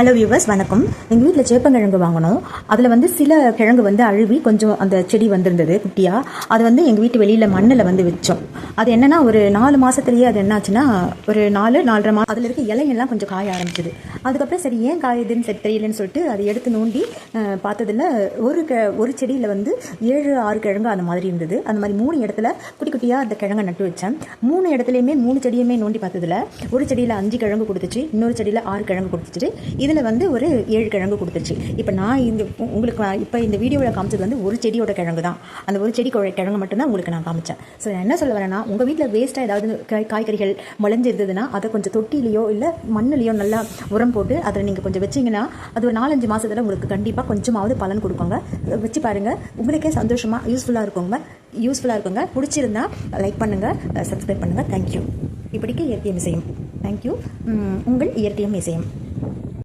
Hello viewers வணக்கம். எங்கள் வீட்டில் சேப்பங்கிழங்கு வாங்கினோம் அதில் வந்து சில கிழங்கு வந்து அழுவி கொஞ்சம் அந்த செடி வந்திருந்தது குட்டியாக அது வந்து எங்கள் வீட்டு வெளியில் மண்ணில் வந்து வச்சோம் அது என்னென்னா ஒரு நாலு மாதத்துலேயே அது என்னாச்சுன்னா ஒரு நாலு நாலரை மாதம் அதில் இருக்க இலையெல்லாம் கொஞ்சம் காய ஆரம்பிச்சிது. அதுக்கப்புறம் சரி ஏன் காயுதுன்னு சரி தெரியலன்னு சொல்லிட்டு அதை எடுத்து நோண்டி பார்த்ததில் ஒரு க ஒரு செடியில் வந்து ஏழு ஆறு கிழங்கு அந்த மாதிரி இருந்தது. அந்த மாதிரி மூணு இடத்துல குட்டி குட்டியாக அந்த கிழங்கை நட்டு வச்சேன். மூணு இடத்துலையுமே மூணு செடியுமே நோண்டி பார்த்ததில் ஒரு செடியில் அஞ்சு கிழங்கு கொடுத்துச்சு இன்னொரு செடியில் ஆறு கிழங்கு கொடுத்துச்சு. இதில் வந்து ஒரு ஏழு கிழங்கு கொடுத்துச்சு. இப்போ நான் இந்த உங்களுக்கு இப்போ இந்த வீடியோவில் காமிச்சது வந்து ஒரு செடியோட கிழங்கு தான். அந்த ஒரு செடி கொ- கிழங்கு மட்டும்தான் உங்களுக்கு நான் காமிச்சேன். ஸோ நான் என்ன சொல்ல வரேன்னா உங்கள் வீட்டில் வேஸ்ட்டாக ஏதாவது காய்கறிகள் முளைஞ்சிருந்ததுன்னா அதை கொஞ்சம் தொட்டிலையோ இல்லை மண்ணுலையோ நல்லா உரம் போட்டு அதை நீங்கள் கொஞ்சம் வச்சிங்கன்னா அது ஒரு நாலஞ்சு மாதத்தில் உங்களுக்கு கண்டிப்பாக கொஞ்சமாவது பலன் கொடுக்குங்க. வச்சு பாருங்கள் உங்களுக்கே சந்தோஷமாக யூஸ்ஃபுல்லாக இருக்குங்க. யூஸ்ஃபுல்லாக இருக்குங்க. பிடிச்சிருந்தா லைக் பண்ணுங்கள் சப்ஸ்கிரைப் பண்ணுங்கள் தேங்க்யூ இப்படிக்கு இயற்கை இசையும். தேங்க்யூ உங்கள் இயற்கையும் இசையும்.